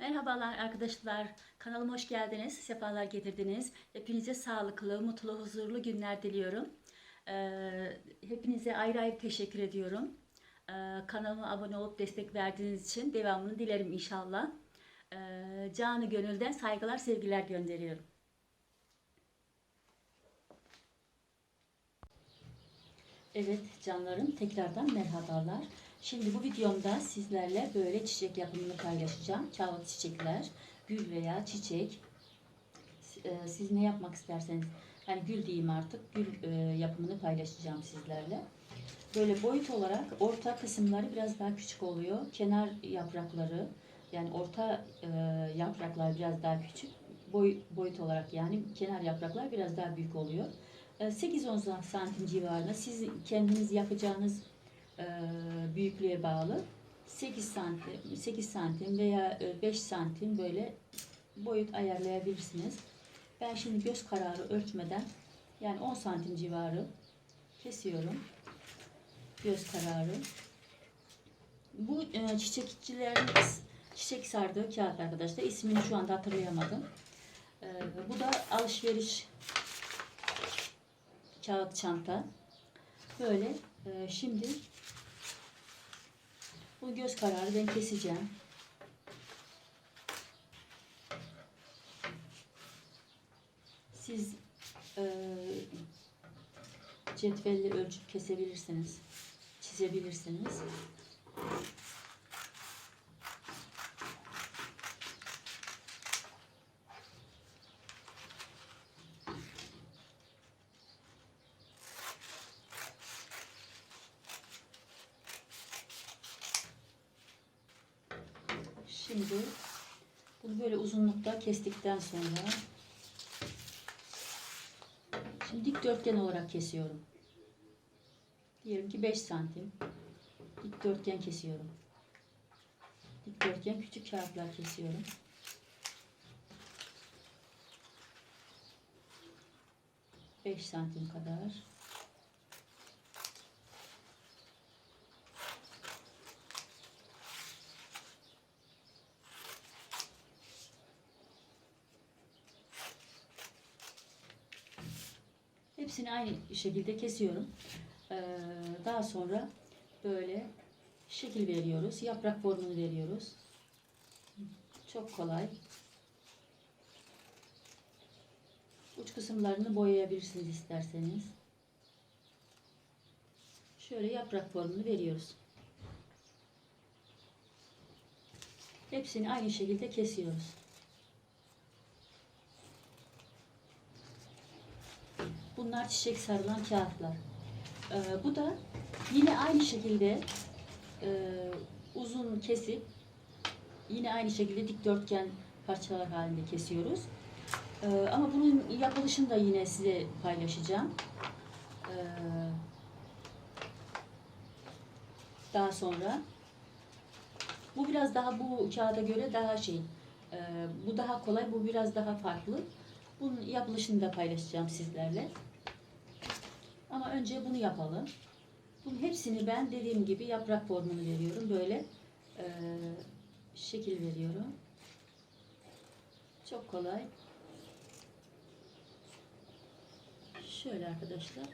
Merhabalar arkadaşlar. Kanalıma hoş geldiniz. Sefalar getirdiniz. Hepinize sağlıklı, mutlu, huzurlu günler diliyorum. Ee, hepinize ayrı ayrı teşekkür ediyorum. Ee, kanalıma abone olup destek verdiğiniz için devamını dilerim inşallah. Ee, canı gönülden saygılar, sevgiler gönderiyorum. Evet canlarım tekrardan merhabalar. Şimdi bu videomda sizlerle böyle çiçek yapımını paylaşacağım. Kağıt çiçekler, gül veya çiçek. Ee, Siz ne yapmak isterseniz, yani gül diyeyim artık, gül e, yapımını paylaşacağım sizlerle. Böyle boyut olarak orta kısımları biraz daha küçük oluyor. Kenar yaprakları, yani orta e, yapraklar biraz daha küçük. Boy, boyut olarak yani kenar yapraklar biraz daha büyük oluyor. E, 8-10 santim civarında siz kendiniz yapacağınız e, büyüklüğe bağlı 8 santim 8 santim veya e, 5 santim böyle boyut ayarlayabilirsiniz. Ben şimdi göz kararı ölçmeden yani 10 santim civarı kesiyorum. Göz kararı. Bu e, çiçekçilerin çiçek sardığı kağıt arkadaşlar. İsmini şu anda hatırlayamadım. E, bu da alışveriş kağıt çanta. Böyle e, şimdi bu göz kararı ben keseceğim. Siz e, cetvelle ölçüp kesebilirsiniz. Çizebilirsiniz. Şimdi bunu böyle kestikten sonra şimdi dikdörtgen olarak kesiyorum. Diyelim ki 5 santim dikdörtgen kesiyorum. Dikdörtgen küçük kağıtlar kesiyorum. Beş santim kadar. Hepsini aynı şekilde kesiyorum. Ee, daha sonra böyle şekil veriyoruz. Yaprak formunu veriyoruz. Çok kolay. Uç kısımlarını boyayabilirsiniz isterseniz. Şöyle yaprak formunu veriyoruz. Hepsini aynı şekilde kesiyoruz. Bunlar çiçek sarılan kağıtlar. Ee, bu da yine aynı şekilde e, uzun kesip yine aynı şekilde dikdörtgen parçalar halinde kesiyoruz. Ee, ama bunun yapılışını da yine size paylaşacağım. Ee, daha sonra bu biraz daha bu kağıda göre daha şey e, bu daha kolay bu biraz daha farklı. Bunun yapılışını da paylaşacağım sizlerle. Ama önce bunu yapalım. Bunun hepsini ben dediğim gibi yaprak formunu veriyorum. Böyle e, şekil veriyorum. Çok kolay. Şöyle arkadaşlar.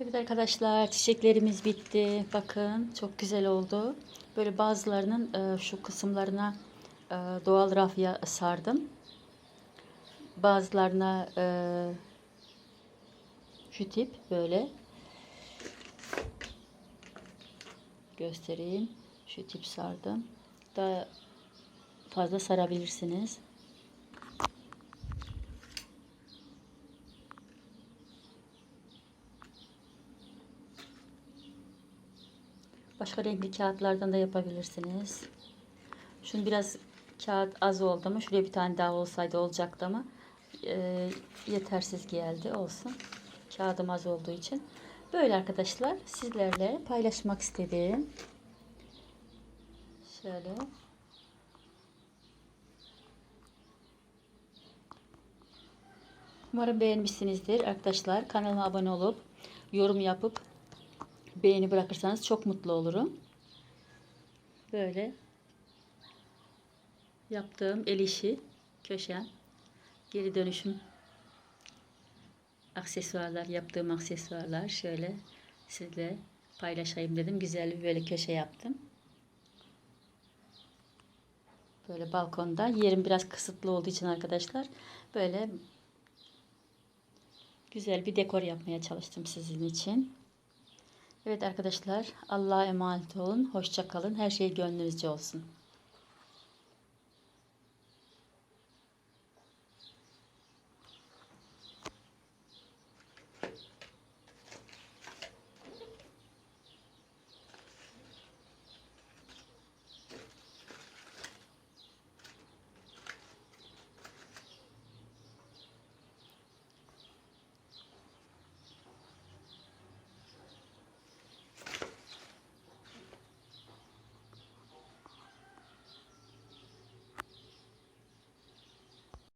Evet arkadaşlar çiçeklerimiz bitti. Bakın çok güzel oldu. Böyle bazılarının e, şu kısımlarına e, doğal rafya sardım. Bazılarına e, şu tip böyle göstereyim. Şu tip sardım. Daha fazla sarabilirsiniz. Başka renkli kağıtlardan da yapabilirsiniz. Şunu biraz kağıt az oldu ama şuraya bir tane daha olsaydı olacaktı ama e, yetersiz geldi olsun. Kağıdım az olduğu için. Böyle arkadaşlar sizlerle paylaşmak istedim. Şöyle. Umarım beğenmişsinizdir arkadaşlar. Kanalıma abone olup yorum yapıp beğeni bırakırsanız çok mutlu olurum. Böyle yaptığım el işi köşem geri dönüşüm aksesuarlar yaptığım aksesuarlar şöyle sizle paylaşayım dedim. Güzel bir böyle köşe yaptım. Böyle balkonda yerim biraz kısıtlı olduğu için arkadaşlar böyle güzel bir dekor yapmaya çalıştım sizin için. Evet arkadaşlar Allah'a emanet olun. Hoşça kalın. Her şey gönlünüzce olsun.